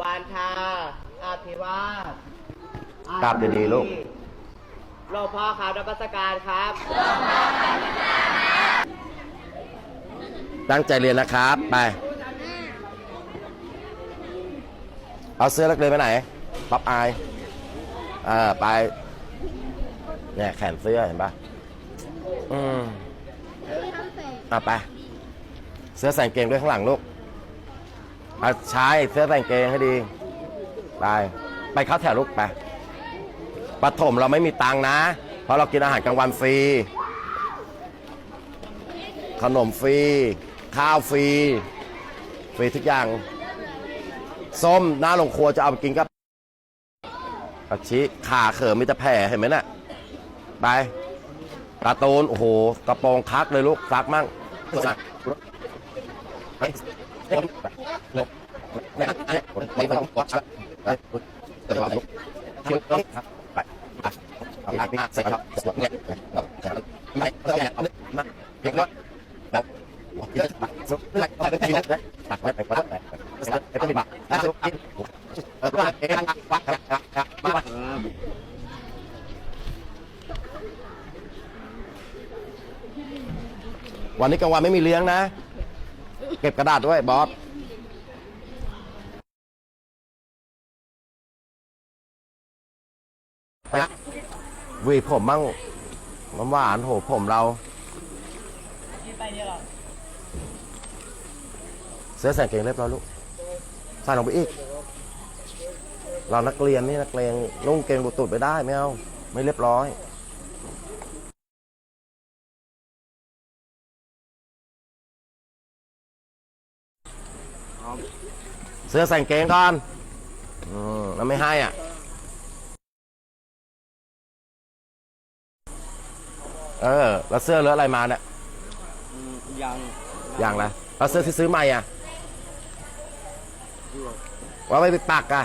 วานทาอาภิวาสกราบดีๆลูก หลวงพ่อครับรับราชการครับตั้งใจเรียนนะครับ ไป เอาเสื้อนักเรียนไปไหนป๊อปอายเออไป เนี่ยแขนเสื้อเห็นปะอืมอะไป เสื้อใส่กางเกงด้วยข้างหลังลูก เอาใช้เสื้อใส่งเกงให้ดี ไป ไปเข้าแถวลูกไปปฐมเราไม่มีตังค์นะ เพราะเรากินอาหารกลางวันฟรี ขนมฟรี ข้าวฟรี ฟรีทุกอย่าง ส้มหน้าโรงครัวจะเอาไปกินกับอาชิขาเขิมมีแต่แผลเห็นไหมน่ะ ไปการ์ตูนโอ้โห กระโปรงคักเลยลูกซักมั่ง วันนี้กลางวันไม่มีเลี้ยงนะ เก็บกระดาษด้วยบอสหวีผมมั่งน้ำหวานโหผมเรา เสื้อใส่กางเกงเรียบร้อยลูกใส่ลงไปอีก เรานักเรียนนี่นักเรียนนุ่งเกงบุตุดไปได้ไม่เอา ไม่เรียบร้อย เสื้อใส่กางเกงก่อนอืมแล้วไม่ให้อะ เออ แล้วเสื้อเลอะอะไรมาเนี่ยยังอย่างละแล้วเสื้อที่ซื้อใหม่อะ ว่าไม่ไปปักอะ